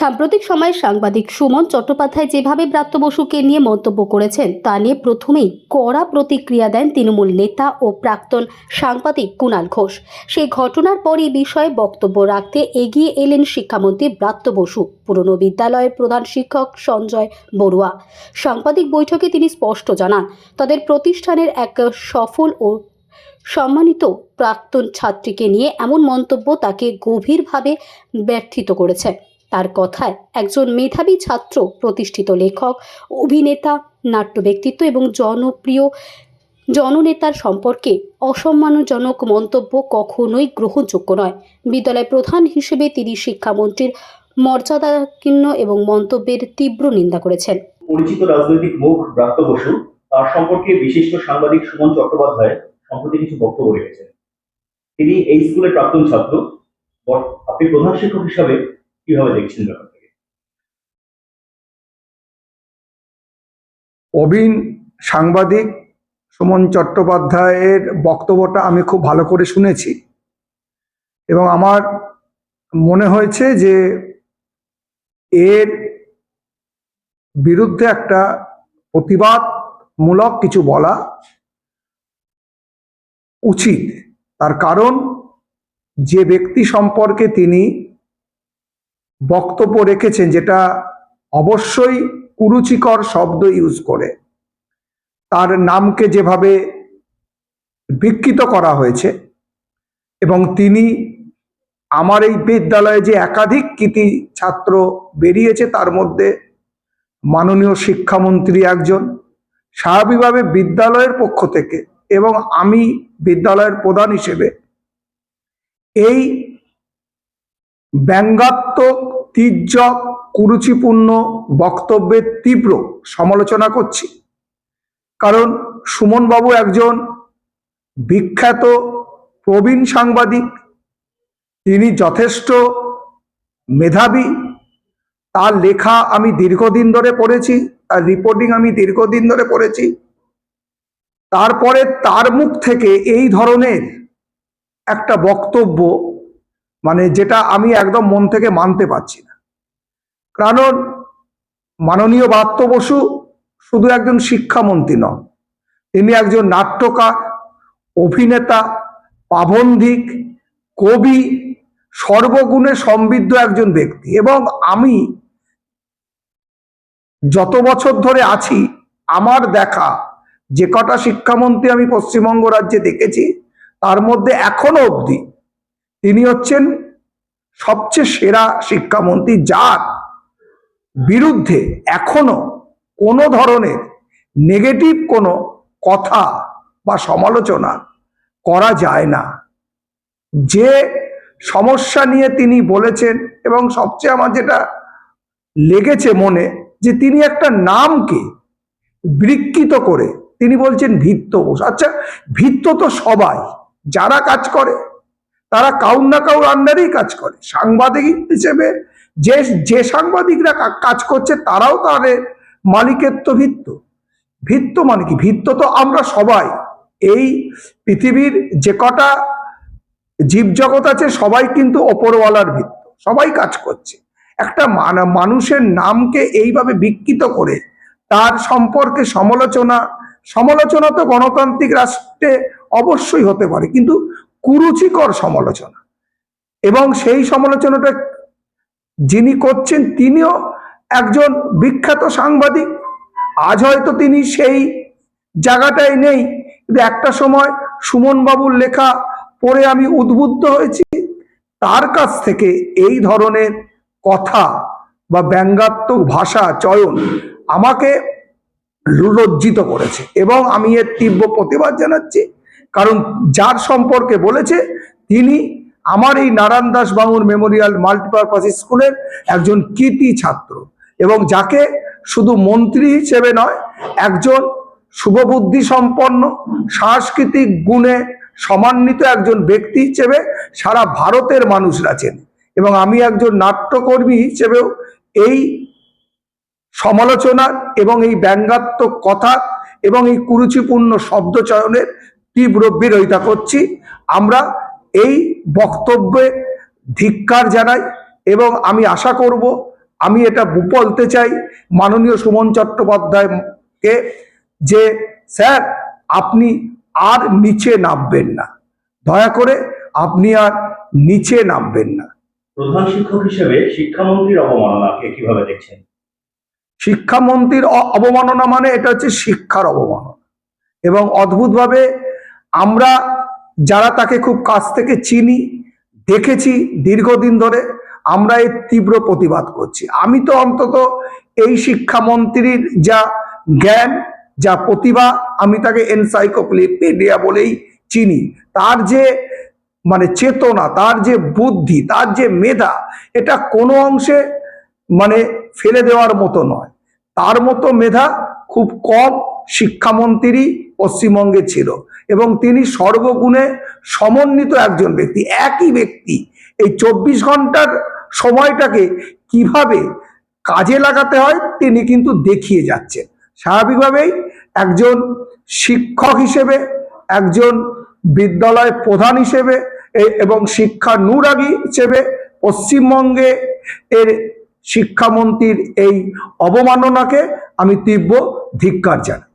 সাম্প্রতিক সময়ে সাংবাদিক সুমন চট্টোপাধ্যায় যেভাবে ব্রাত্য বসুকে নিয়ে মন্তব্য করেছেন, তা নিয়ে প্রথমেই কড়া প্রতিক্রিয়া দেন তৃণমূল নেতা ও প্রাক্তন সাংবাদিক কুণাল ঘোষ। সেই ঘটনার পরই বিষয়ে বক্তব্য রাখতে এগিয়ে এলেন শিক্ষামন্ত্রী ব্রাত্য বসু, পুরনো বিদ্যালয়ের প্রধান শিক্ষক সঞ্জয় বড়ুয়া। সাংবাদিক বৈঠকে তিনি স্পষ্ট জানান, তাদের প্রতিষ্ঠানের এক সফল ও সম্মানিত প্রাক্তন ছাত্রীকে নিয়ে এমন মন্তব্য তাকে গভীরভাবে ব্যর্থিত করেছে। তার কথায় একজন মেধাবী ছাত্র, প্রতিষ্ঠিত লেখক, অভিনেতা, নাট্য ব্যক্তিত্ব এবং জনপ্রিয় জননেতার সম্পর্কে অসম্মানজনক মন্তব্য কখনোই গ্রহণযোগ্য নয়। বিদ্যালয় প্রধান হিসেবে তিনি শিক্ষামন্ত্রীর মর্যাদাকীর্ণ এবং মন্তব্যের তীব্র নিন্দা করেছেন। পরিচিত রাজনৈতিক মুখ ব্রাত্য বসু, তার সম্পর্কে বিশিষ্ট সাংবাদিক সুমন চট্টোপাধ্যায় সম্প্রতি কিছু বক্তব্য রেখেছেন। তিনি এই স্কুলের প্রাক্তন ছাত্র আপনি প্রধান শিক্ষক হিসাবে কীভাবে দেখছেন ব্যাপারটাকে? অবিন সাংবাদিক সুমন চট্টোপাধ্যায়ের বক্তব্যটা আমি খুব ভালো করে শুনেছি এবং আমার মনে হয়েছে যে এর বিরুদ্ধে একটা প্রতিবাদমূলক কিছু বলা উচিত। তার কারণ যে ব্যক্তি সম্পর্কে তিনি বক্তব্য রেখেছেন যেটা অবশ্যই কুরুচিকর শব্দ ইউজ করে। তার নামকে যেভাবে বিকৃত করা হয়েছে এবং তিনি আমার এই বিদ্যালয়ে যে একাধিক কৃতি ছাত্র বেরিয়েছে তার মধ্যে মাননীয় শিক্ষামন্ত্রী একজন, স্বাভাবিকভাবে বিদ্যালয়ের পক্ষ থেকে এবং আমি বিদ্যালয়ের প্রধান হিসেবে এই ব্যঙ্গাত্মক তির্যক কুরুচিপূর্ণ বক্তব্যের তীব্র সমালোচনা করছি। কারণ সুমনবাবু একজন বিখ্যাত প্রবীণ সাংবাদিক। তিনি যথেষ্ট মেধাবী। তার লেখা আমি দীর্ঘদিন ধরে পড়েছি, তার রিপোর্টিং আমি দীর্ঘদিন ধরে পড়েছি। তারপরে তার মুখ থেকে এই ধরনের একটা বক্তব্য মানে যেটা আমি একদম মন থেকে মানতে পারছি না। কারণ মাননীয় বাত্য বসু শুধু একজন শিক্ষামন্ত্রী নন, তিনি একজন নাট্যকার, অভিনেতা, পাবন্ধিক, কবি, সর্বগুণে সমৃদ্ধ একজন ব্যক্তি এবং আমি যত বছর ধরে আছি, আমার দেখা যে কটা শিক্ষামন্ত্রী আমি পশ্চিমবঙ্গ রাজ্যে দেখেছি, তার মধ্যে এখনও অবধি তিনি হচ্ছেন সবচেয়ে সেরা শিক্ষামন্ত্রী যার বিরুদ্ধে এখনও কোনো ধরনের নেগেটিভ কোনো কথা বা সমালোচনা করা যায় না। যে সমস্যা নিয়ে তিনি বলেছেন এবং সবচেয়ে আমার যেটা লেগেছে মনে যে তিনি একটা নামকে বিকৃত করে তিনি বলছেন ভিত্ত বোস আচ্ছা ভিত্ত তো সবাই, যারা কাজ করে তারা কাউর না কাউর আন্ডারেই কাজ করে। সাংবাদিক হিসেবে যে যে সাংবাদিকরা কাজ করছে তারাও তাদের মালিকের তো ভিত্ত। ভিত্ত মানে কি? ভিত্ত তো আমরা সবাই। এই পৃথিবীর যে কটা জীবজগৎ আছে সবাই কিন্তু ওপরওয়ালার ভিত্ত। সবাই কাজ করছে। একটা মানুষের নামকে এইভাবে বিকৃত করে তার সম্পর্কে সমালোচনা সমালোচনা তো গণতান্ত্রিক রাষ্ট্রে অবশ্যই হতে পারে। কিন্তু কুরুচিকর সমালোচনা। এবং সেই সমালোচনাটা যিনি করছেন, তিনিও একজন বিখ্যাত সাংবাদিক। আজ হয়তো তিনি সেই জায়গাটায় নেই। কিন্তু একটা সময় সুমন বাবুর লেখা পড়ে আমি উদ্বুদ্ধ হয়েছি। তার কাছ থেকে এই ধরনের কথা বা ব্যঙ্গাত্মক ভাষা, চয়ন আমাকে লজ্জিত করেছে। এবং আমি এর তীব্র প্রতিবাদ জানাচ্ছি। কারণ যার সম্পর্কে বলেছে, তিনি আমার এই নারায়ণ দাস বাঙুর মেমোরিয়াল মাল্টিপারপাস স্কুলের একজন কৃতি ছাত্র এবং যাকে শুধু মন্ত্রী হিসেবে নয়, একজন শুভবুদ্ধি সম্পন্ন, সাংস্কৃতিক গুণে সমান্বিত একজন ব্যক্তি হিসেবে সারা ভারতের মানুষরা চেনে এবং আমি একজন নাট্যকর্মী হিসেবেও এই সমালোচনা এবং এই ব্যঙ্গাত্মক কথা এবং এই কুরুচিপূর্ণ শব্দ চয়নের তীব্র বিরোধিতা করছি। আমরা এই বক্তব্যে ধিক্কার জানাই এবং আমি আশা করব আমি এটা বলতে চাই মাননীয় সুমন চট্টোপাধ্যায়কে যে স্যার আপনি আর নিচে নামবেন না। দয়া করে আপনি আর নিচে নামবেন না। প্রধান শিক্ষক হিসেবে শিক্ষামন্ত্রীর অবমাননাকে কীভাবে দেখছেন? শিক্ষামন্ত্রীর অবমাননা মানে এটা হচ্ছে শিক্ষার অবমাননা। এবং অদ্ভুতভাবে আমরা যারা তাকে খুব কাছ থেকে চিনি, দেখেছি দীর্ঘদিন ধরে, আমরা এর তীব্র প্রতিবাদ করছি। আমি তো অন্তত এই শিক্ষামন্ত্রীর যা জ্ঞান, যা প্রতিভা, আমি তাকে এনসাইক্লোপিডিয়া বলেই চিনি। তার যে মানে চেতনা, তার যে বুদ্ধি, তার যে মেধা, এটা কোনো অংশে মানে ফেলে দেওয়ার মতো নয়। তার মতো মেধা খুব কম শিক্ষামন্ত্রী পশ্চিমবঙ্গে ছিল এবং তিনি সর্বগুণে সমন্বিত একজন ব্যক্তি, একই ব্যক্তি। এই চব্বিশ ঘণ্টার সময়টাকে কীভাবে কাজে লাগাতে হয় তিনি কিন্তু দেখিয়ে যাচ্ছেন। স্বাভাবিকভাবেই একজন শিক্ষক হিসেবে, একজন বিদ্যালয় প্রধান হিসেবে এবং শিক্ষা নুরাগী হিসেবে পশ্চিমবঙ্গে এর শিক্ষামন্ত্রীর এই অবমাননাকে আমি তীব্র ধিক্কার জানাই।